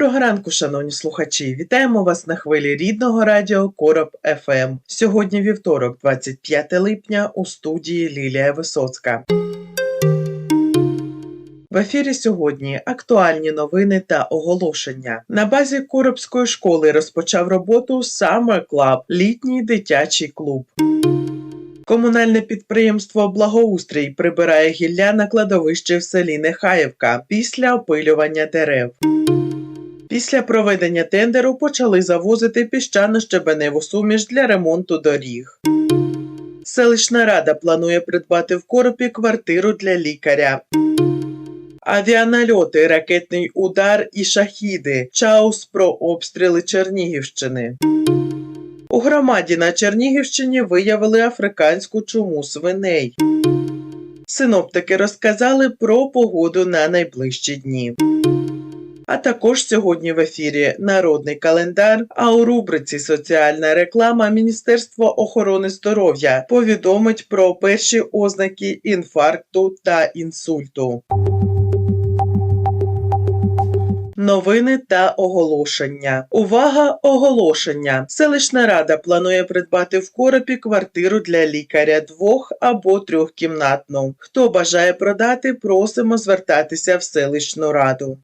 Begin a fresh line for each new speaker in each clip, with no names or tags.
Доброго ранку, шановні слухачі! Вітаємо вас на хвилі рідного радіо Короб ФМ. Сьогодні вівторок, 25 липня, у студії Лілія Висоцька. В ефірі сьогодні актуальні новини та оголошення. На базі Коробської школи розпочав роботу Summer Club – літній дитячий клуб. Комунальне підприємство Благоустрій прибирає гілля на кладовищі в селі Нехаївка після опилювання дерев. Після проведення тендеру почали завозити піщано-щебеневу суміш для ремонту доріг. Селищна рада планує придбати в коропі квартиру для лікаря. Авіанальоти, ракетний удар і шахіди. Чаус про обстріли Чернігівщини. У громаді на Чернігівщині виявили африканську чуму свиней. Синоптики розказали про погоду на найближчі дні. А також сьогодні в ефірі Народний календар. А у рубриці Соціальна реклама Міністерство охорони здоров'я повідомить про перші ознаки інфаркту та інсульту. Новини та оголошення. Увага! Оголошення. Селищна рада планує придбати в коропі квартиру для лікаря двох або трьохкімнатну. Хто бажає продати, просимо звертатися в селищну раду.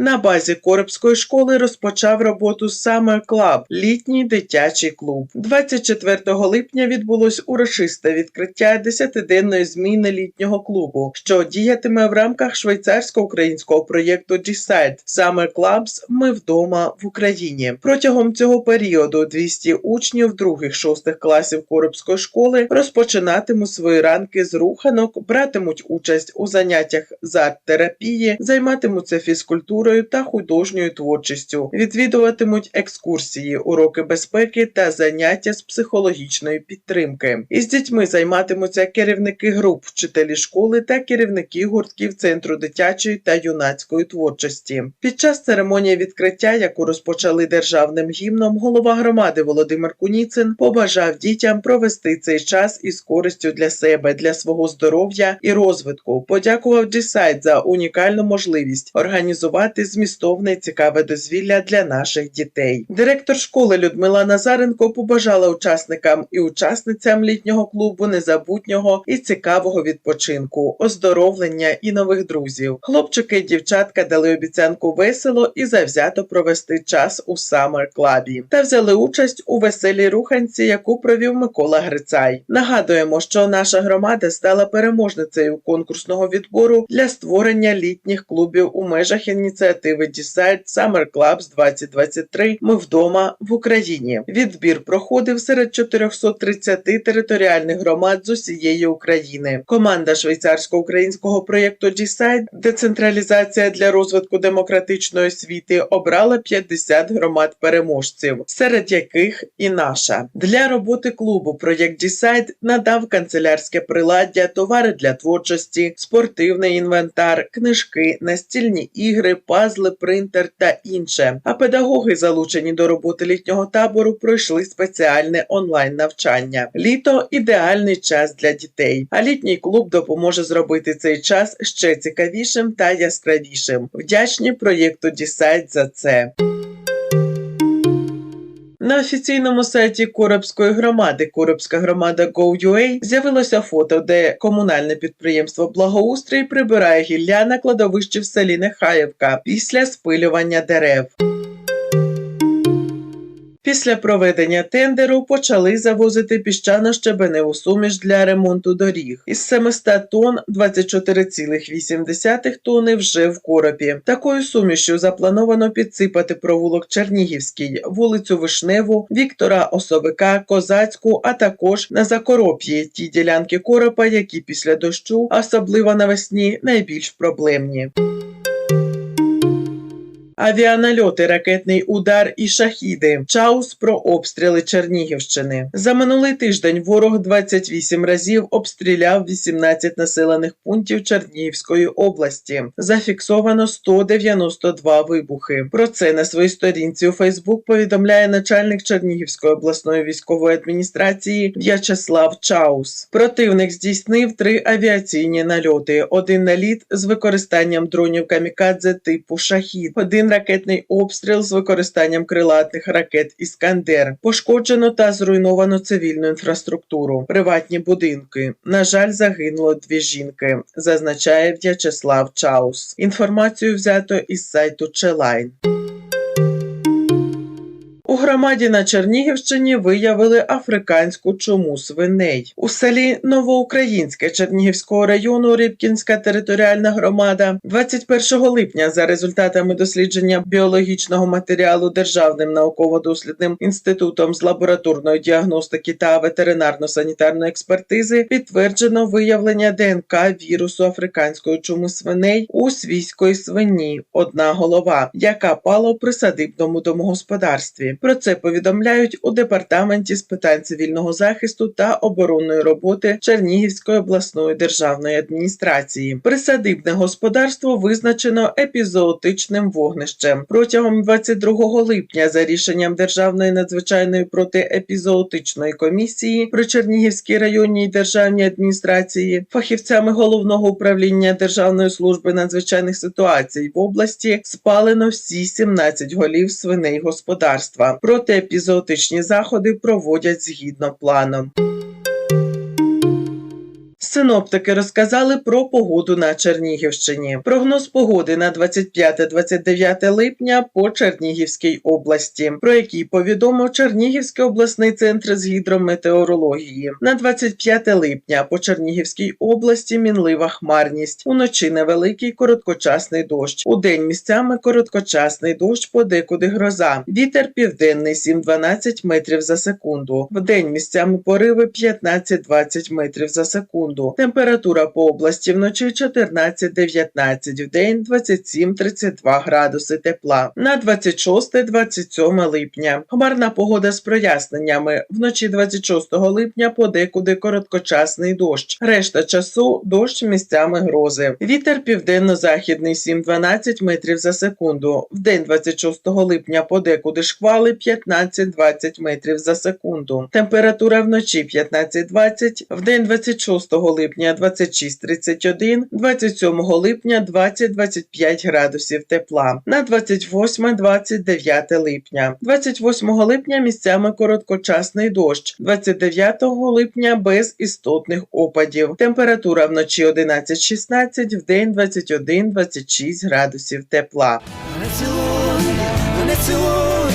На базі Коробської школи розпочав роботу Summer Club – літній дитячий клуб. 24 липня відбулось урочисте відкриття 10-денної зміни літнього клубу, що діятиме в рамках швейцарсько-українського проєкту Decide Summer Clubs Ми вдома в Україні. Протягом цього періоду 200 учнів других-шостих класів Коробської школи розпочинатимуть свої ранки з руханок, братимуть участь у заняттях з арт-терапії, займатимуться фізкультурою та художньою творчістю, відвідуватимуть екскурсії, уроки безпеки та заняття з психологічної підтримки. Із дітьми займатимуться керівники груп, вчителі школи та керівники гуртків центру дитячої та юнацької творчості. Під час церемонії відкриття, яку розпочали державним гімном, голова громади Володимир Куніцин побажав дітям провести цей час із користю для себе, для свого здоров'я і розвитку. Подякував Дісайд за унікальну можливість організувати змістовне і цікаве дозвілля для наших дітей. Директор школи Людмила Назаренко побажала учасникам і учасницям літнього клубу незабутнього і цікавого відпочинку, оздоровлення і нових друзів. Хлопчики і дівчатка дали обіцянку весело і завзято провести час у Summer Club та взяли участь у веселій руханці, яку провів Микола Грицай. Нагадуємо, що наша громада стала переможницею конкурсного відбору для створення літніх клубів у межах ініціативи ініціативи Decide Summer Clubs 2023 Ми вдома в Україні. Відбір проходив серед 430 територіальних громад з усієї України. Команда швейцарсько-українського проєкту Decide децентралізація для розвитку демократичної освіти обрала 50 громад переможців, серед яких і наша для роботи клубу. Проєкт Decide надав канцелярське приладдя, товари для творчості, спортивний інвентар, книжки, настільні ігри пазли, принтер та інше. А педагоги, залучені до роботи літнього табору, пройшли спеціальне онлайн навчання. Літо ідеальний час для дітей. А літній клуб допоможе зробити цей час ще цікавішим та яскравішим. Вдячні проєкту Дісайт за це. На офіційному сайті Коробської громади Коробська громада Go.ua з'явилося фото, де комунальне підприємство Благоустрій прибирає гілля на кладовищі в селі Нехаєвка після спилювання дерев. Після проведення тендеру почали завозити піщано-щебеневу суміш для ремонту доріг. Із 700 тонн 24,8 тонни вже в коропі. Такою сумішю заплановано підсипати провулок Чернігівський, вулицю Вишневу, Віктора Осовика, Козацьку, а також на Закороп'ї ті ділянки коропа, які після дощу, особливо навесні, найбільш проблемні. Авіанальоти, ракетний удар і шахіди. Чаус про обстріли Чернігівщини. За минулий тиждень ворог 28 разів обстріляв 18 населених пунктів Чернігівської області. Зафіксовано 192 вибухи. Про це на своїй сторінці у Фейсбук повідомляє начальник Чернігівської обласної військової адміністрації В'ячеслав Чаус. Противник здійснив три авіаційні нальоти: один наліт з використанням дронів камікадзе типу шахід, один ракетний обстріл з використанням крилатих ракет Іскандер. Пошкоджено та зруйновано цивільну інфраструктуру, приватні будинки. На жаль, загинуло дві жінки, зазначає В'ячеслав Чаус. Інформацію взято із сайту Челайн. Громаді на Чернігівщині виявили африканську чуму свиней. У селі Новоукраїнське Чернігівського району Рибкінська територіальна громада 21 липня за результатами дослідження біологічного матеріалу Державним науково-дослідним інститутом з лабораторної діагностики та ветеринарно-санітарної експертизи підтверджено виявлення ДНК вірусу африканської чуми свиней у свійської свині, одна голова, яка пала у присадибному домогосподарстві. Це повідомляють у департаменті з питань цивільного захисту та оборонної роботи Чернігівської обласної державної адміністрації. Присадибне господарство визначено епізоотичним вогнищем протягом 22 липня за рішенням Державної надзвичайної протиепізоотичної комісії при Чернігівській районній державній адміністрації, фахівцями головного управління Державної служби надзвичайних ситуацій в області спалено всі 17 голів свиней господарства. Протиепізоотичні заходи проводять згідно планом. Синоптики розказали про погоду на Чернігівщині. Прогноз погоди на 25-29 липня по Чернігівській області, про який повідомив Чернігівський обласний центр з гідрометеорології. На 25 липня по Чернігівській області мінлива хмарність. Уночі невеликий короткочасний дощ. У день місцями короткочасний дощ, подекуди гроза. Вітер південний 7-12 метрів за секунду. В день місцями пориви 15-20 метрів за секунду. Температура по області вночі 14-19, в день 27-32 градуси тепла. На 26-27 липня. Хмарна погода з проясненнями. Вночі 26 липня подекуди короткочасний дощ. Решта часу дощ місцями грози. Вітер південно-західний 7-12 метрів за секунду. В день 26 липня подекуди шквали 15-20 метрів за секунду. Температура вночі 15-20, в день 26 липня 26-31, 27 липня 20-25 градусів тепла. На 28-29 липня. 28 липня місцями короткочасний дощ. 29 липня без істотних опадів. Температура вночі 11-16, в день 21-26 градусів тепла.
Не цілуй,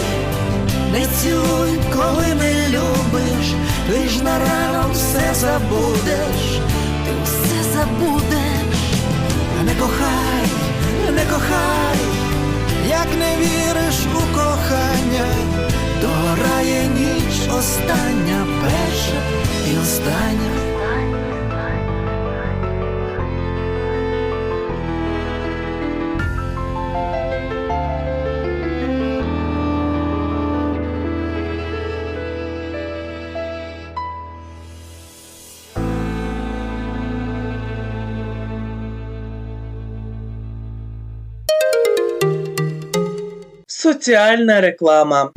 не цілуй, коли не любиш, ти ж на ранок все забудеш, все забудеш, не кохай, не кохай, як не віриш у кохання, то грає ніч остання, перша і остання.
Соціальна реклама.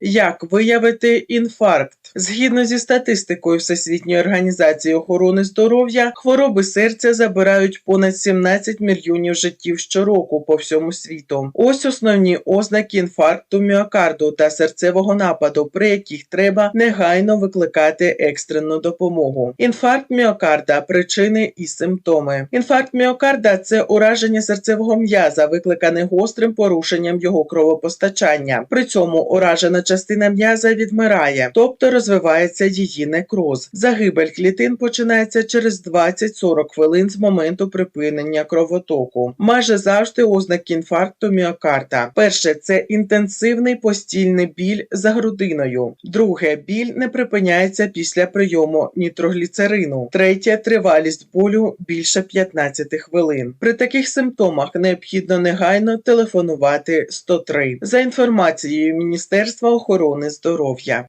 Як виявити інфаркт? Згідно зі статистикою Всесвітньої організації охорони здоров'я, хвороби серця забирають понад 17 мільйонів життів щороку по всьому світу. Ось основні ознаки інфаркту міокарду та серцевого нападу, при яких треба негайно викликати екстрену допомогу. Інфаркт міокарда причини і симптоми. Інфаркт міокарда це ураження серцевого м'яза, викликане гострим порушенням його кровопостачання. При цьому уражена частина м'яза відмирає, тобто розвивається її некроз. Загибель клітин починається через 20-40 хвилин з моменту припинення кровотоку. Майже завжди ознаки інфаркту міокарда. Перше це інтенсивний постільний біль за грудиною. Друге біль не припиняється після прийому нітрогліцерину. Третє тривалість болю більше 15 хвилин. При таких симптомах необхідно негайно телефонувати 103 за інформацією Міністерства охорони здоров'я.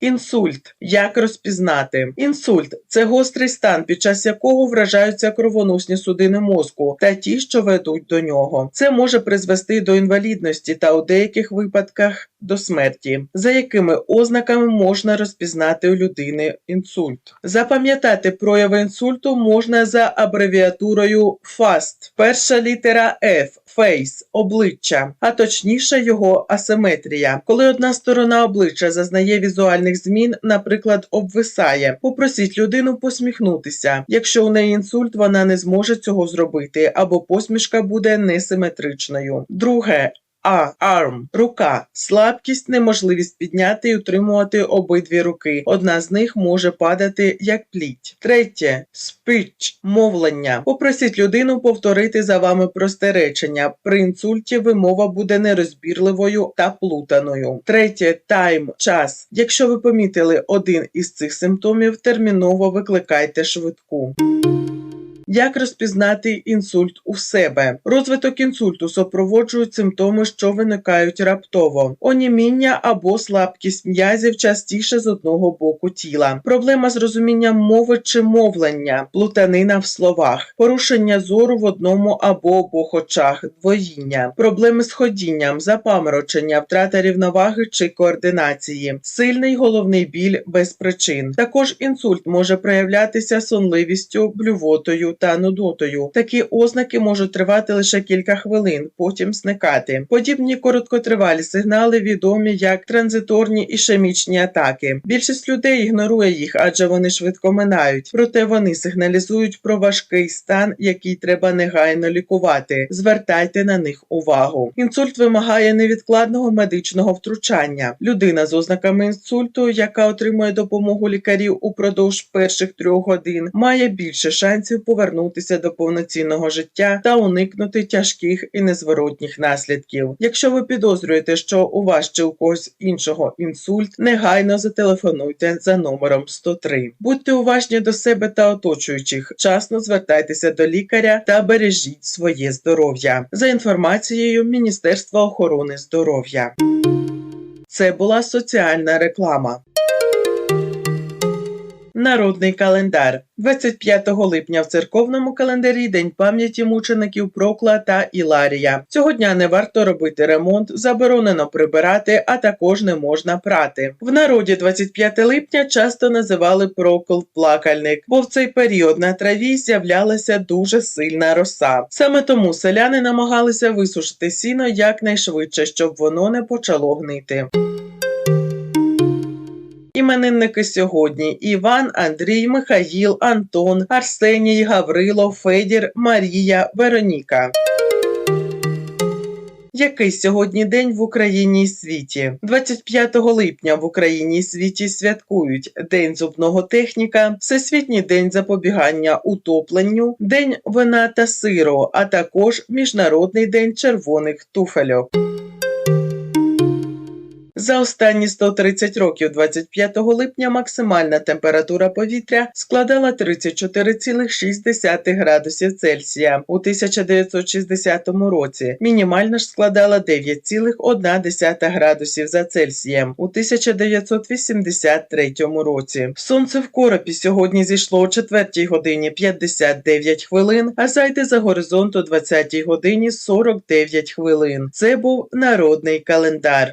Інсульт. Як розпізнати? Інсульт це гострий стан, під час якого вражаються кровоносні судини мозку та ті, що ведуть до нього. Це може призвести до інвалідності та у деяких випадках до смерті. За якими ознаками можна розпізнати у людини інсульт? Запам'ятати прояви інсульту можна за абревіатурою FAST. Перша літера F – face – обличчя, а точніше його асиметрія. Коли одна сторона обличчя зазнає візуальних змін, наприклад, обвисає, попросіть людину посміхнутися. Якщо у неї інсульт, вона не зможе цього зробити, або посмішка буде несиметричною. Друге. А. Арм рука, слабкість, неможливість підняти і утримувати обидві руки. Одна з них може падати як пліть. Третє speech – мовлення. Попросіть людину повторити за вами просте речення. При інсульті вимова буде нерозбірливою та плутаною. Третє тайм час. Якщо ви помітили один із цих симптомів, терміново викликайте швидку. Як розпізнати інсульт у себе? Розвиток інсульту супроводжують симптоми, що виникають раптово: оніміння або слабкість м'язів частіше з одного боку тіла, проблема з розумінням мови чи мовлення, плутанина в словах, порушення зору в одному або обох очах, двоїння, проблеми з ходінням, запаморочення, втрата рівноваги чи координації, сильний головний біль без причин. Також інсульт може проявлятися сонливістю, блювотою та нудотою. Такі ознаки можуть тривати лише кілька хвилин, потім зникати. Подібні короткотривалі сигнали відомі як транзиторні ішемічні атаки. Більшість людей ігнорує їх, адже вони швидко минають. Проте вони сигналізують про важкий стан, який треба негайно лікувати. Звертайте на них увагу. Інсульт вимагає невідкладного медичного втручання. Людина з ознаками інсульту, яка отримує допомогу лікарів упродовж перших трьох годин, має більше шансів повернутися до повноцінного життя та уникнути тяжких і незворотніх наслідків. Якщо ви підозрюєте, що у вас чи у когось іншого інсульт, негайно зателефонуйте за номером 103. Будьте уважні до себе та оточуючих. Вчасно звертайтеся до лікаря та бережіть своє здоров'я за інформацією Міністерства охорони здоров'я. Це була соціальна реклама. Народний календар 25 липня в церковному календарі День пам'яті мучеників Прокла та Іларія. Цього дня не варто робити ремонт, заборонено прибирати, а також не можна прати. В народі 25 липня часто називали Прокл плакальник, бо в цей період на траві з'являлася дуже сильна роса. Саме тому селяни намагалися висушити сіно якнайшвидше, щоб воно не почало гнити. Іменинники сьогодні Іван, Андрій, Михаїл, Антон, Арсеній, Гаврило, Федір, Марія, Вероніка. Який сьогодні день в Україні і світі? 25 липня в Україні і світі святкують День зубного техніка, Всесвітній день запобігання утопленню, День вина та сиру, а також Міжнародний день червоних туфельок. За останні 130 років 25 липня максимальна температура повітря складала 34,6 градусів Цельсія у 1960 році. Мінімальна ж складала 9,1 градусів за Цельсієм у 1983 році. Сонце в коропі сьогодні зійшло о 4 годині 59 хвилин, а зайде за горизонт о 20 годині 49 хвилин. Це був народний календар.